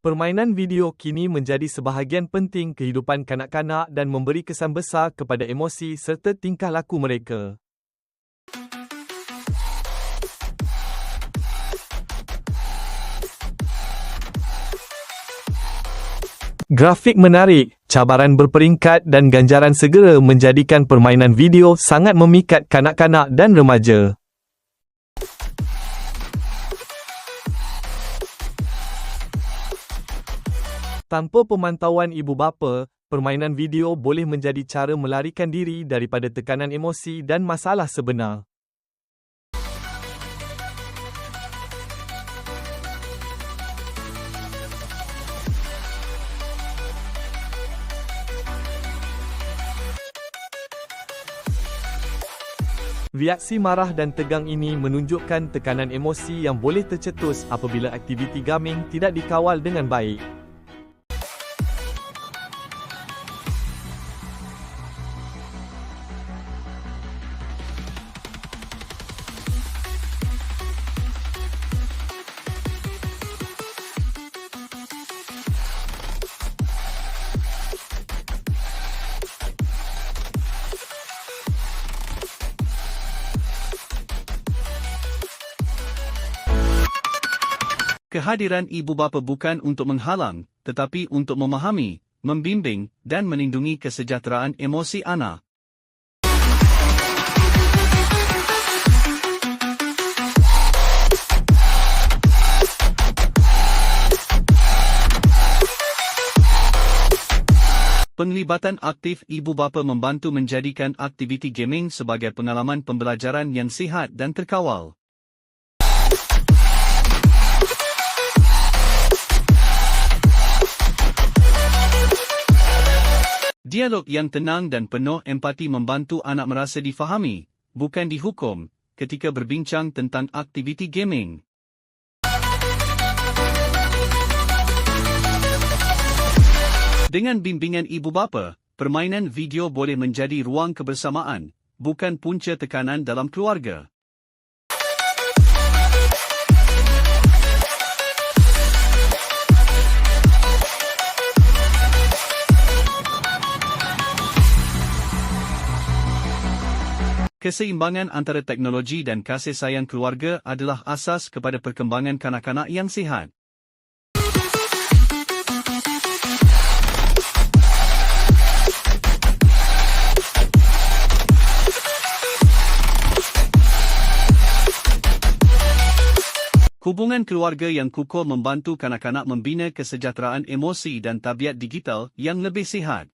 Permainan video kini menjadi sebahagian penting kehidupan kanak-kanak dan memberi kesan besar kepada emosi serta tingkah laku mereka. Grafik menarik, cabaran berperingkat dan ganjaran segera menjadikan permainan video sangat memikat kanak-kanak dan remaja. Tanpa pemantauan ibu bapa, permainan video boleh menjadi cara melarikan diri daripada tekanan emosi dan masalah sebenar. Reaksi marah dan tegang ini menunjukkan tekanan emosi yang boleh tercetus apabila aktiviti gaming tidak dikawal dengan baik. Kehadiran ibu bapa bukan untuk menghalang, tetapi untuk memahami, membimbing, dan melindungi kesejahteraan emosi anak. Penglibatan aktif ibu bapa membantu menjadikan aktiviti gaming sebagai pengalaman pembelajaran yang sihat dan terkawal. Dialog yang tenang dan penuh empati membantu anak merasa difahami, bukan dihukum, ketika berbincang tentang aktiviti gaming. Dengan bimbingan ibu bapa, permainan video boleh menjadi ruang kebersamaan, bukan punca tekanan dalam keluarga. Keseimbangan antara teknologi dan kasih sayang keluarga adalah asas kepada perkembangan kanak-kanak yang sihat. Hubungan keluarga yang kukuh membantu kanak-kanak membina kesejahteraan emosi dan tabiat digital yang lebih sihat.